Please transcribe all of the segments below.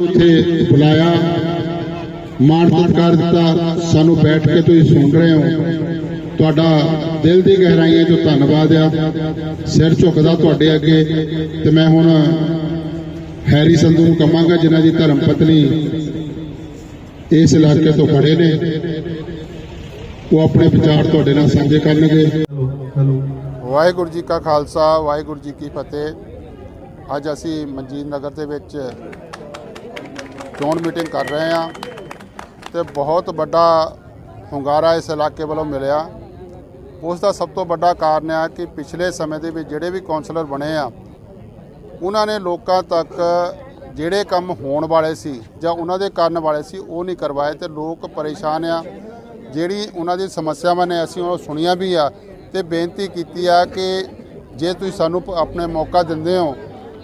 ਉੱਥੇ ਬੁਲਾਇਆ। ਮਾਣ ਸਤਿਕਾਰ ਦਿੱਤਾ। ਸਾਨੂੰ ਬੈਠ ਕੇ ਤੁਸੀਂ ਸੁਣ ਰਹੇ ਹੋ। ਤੁਹਾਡਾ ਦਿਲ ਦੀ ਗਹਿਰਾਈਆਂ 'ਚੋਂ ਧੰਨਵਾਦ ਆ। ਸਿਰ ਝੁਕਦਾ ਤੁਹਾਡੇ ਅੱਗੇ। ਤੇ ਮੈਂ ਹੁਣ ਹੈਰੀ ਸੰਧੂ ਨੂੰ ਕਹਾਂਗਾ ਜਿਨ੍ਹਾਂ ਦੀ ਧਰਮ ਪਤਨੀ ਇਸ ਇਲਾਕੇ ਤੋਂ ਖੜੇ ਨੇ। ਉਹ ਆਪਣੇ ਵਿਚਾਰ ਤੁਹਾਡੇ ਨਾਲ ਸਾਂਝੇ ਕਰਨਗੇ। ਵਾਹਿਗੁਰੂ ਜੀ ਕਾ ਖਾਲਸਾ ਵਾਹਿਗੁਰੂ ਜੀ ਕੀ ਫਤਿਹ। ਅੱਜ ਅਸੀਂ ਮਨਜੀਤ ਨਗਰ ਦੇ ਵਿੱਚ ਚੋਣ ਮੀਟਿੰਗ ਕਰ ਰਹੇ ਹਾਂ ਤੇ ਬਹੁਤ ਵੱਡਾ ਹੁੰਗਾਰਾ ਇਸ ਇਲਾਕੇ ਵੱਲੋਂ ਮਿਲਿਆ। ਉਸ ਦਾ ਸਭ ਤੋਂ ਵੱਡਾ ਕਾਰਨ ਆ ਕਿ ਪਿਛਲੇ ਸਮੇਂ ਦੇ ਵਿੱਚ ਜਿਹੜੇ ਵੀ ਕਾਉਂਸਲਰ ਬਣੇ ਆ, ਉਹਨਾਂ ਨੇ ਲੋਕਾਂ ਤੱਕ ਜਿਹੜੇ ਕੰਮ ਹੋਣ ਵਾਲੇ ਸੀ ਜਾਂ ਉਹਨਾਂ ਦੇ ਕਰਨ ਵਾਲੇ ਸੀ ਉਹ ਨਹੀਂ ਕਰਵਾਏ ਤੇ ਲੋਕ ਪਰੇਸ਼ਾਨ ਆ। ਜਿਹੜੀ ਉਹਨਾਂ ਦੀ ਸਮੱਸਿਆਵਾਂ ਨੇ ਅਸੀਂ ਉਹ ਸੁਣੀਆਂ ਵੀ ਆ ਤੇ ਬੇਨਤੀ ਕੀਤੀ ਆ ਕਿ ਜੇ ਤੁਸੀਂ ਸਾਨੂੰ ਆਪਣੇ ਮੌਕਾ ਦਿੰਦੇ ਹੋ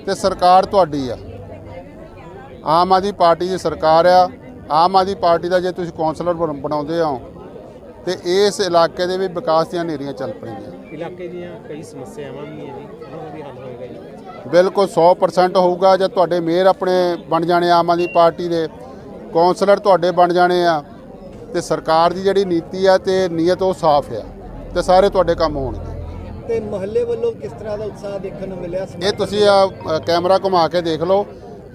ਤੇ ਸਰਕਾਰ ਤੁਹਾਡੀ ਆ। ਆਮ ਆਦਮੀ ਪਾਰਟੀ ਦੀ ਸਰਕਾਰ ਆ। ਆਮ ਆਦਮੀ ਪਾਰਟੀ ਦਾ ਜੇ ਤੁਸੀਂ ਕੌਂਸਲਰ ਬਣ- ਬਣਾਉਂਦੇ ਹੋ ਤੇ ਇਸ ਇਲਾਕੇ ਦੇ ਵੀ ਵਿਕਾਸ ਦੀਆਂ ਨੇਰੀਆਂ ਚੱਲ ਪਣਗੀਆਂ ਇਲਾਕੇ ਦੀਆਂ ਕਈ ਸਮੱਸਿਆਵਾਂ ਵੀ ਹੈ ਜੀ ਉਹਨਾਂ ਦਾ ਵੀ ਹੱਲ ਹੋਏਗਾ ਜੀ। ਬਿਲਕੁਲ 100% ਹੋਊਗਾ ਜੇ ਤੁਹਾਡੇ ਮੇਅਰ ਆਪਣੇ ਬਣ ਜਾਣੇ ਆਮ ਆਦਮੀ ਪਾਰਟੀ ਦੇ ਕੌਂਸਲਰ ਤੁਹਾਡੇ ਬਣ ਜਾਣੇ ਆ ਤੇ ਸਰਕਾਰ ਦੀ ਜਿਹੜੀ ਨੀਤੀ ਆ ਤੇ ਨੀਅਤ ਉਹ ਸਾਫ਼ ਆ ਤੇ ਸਾਰੇ ਤੁਹਾਡੇ ਕੰਮ ਹੋਣਗੇ। ਤੇ ਮਹੱਲੇ ਵੱਲੋਂ ਕਿਸ ਤਰ੍ਹਾਂ ਦਾ ਉਤਸ਼ਾਹ ਦੇਖਣ ਨੂੰ ਮਿਲਿਆ? ਇਹ ਤੁਸੀਂ ਆ ਕੈਮਰਾ ਘੁਮਾ ਕੇ ਦੇਖ ਲਓ।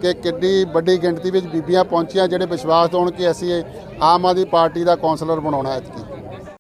ਕਿ ਕਿੱਡੀ ਵੱਡੀ ਗਿਣਤੀ ਵਿੱਚ ਬੀਬੀਆਂ ਪਹੁੰਚੀਆਂ, ਜਿਹੜੇ ਵਿਸ਼ਵਾਸ ਹੋਣ ਕਿ ਅਸੀਂ ਆਮ ਆਦਮੀ ਪਾਰਟੀ ਦਾ ਕੌਂਸਲਰ ਬਣਾਉਣਾ ਐਤਕੀ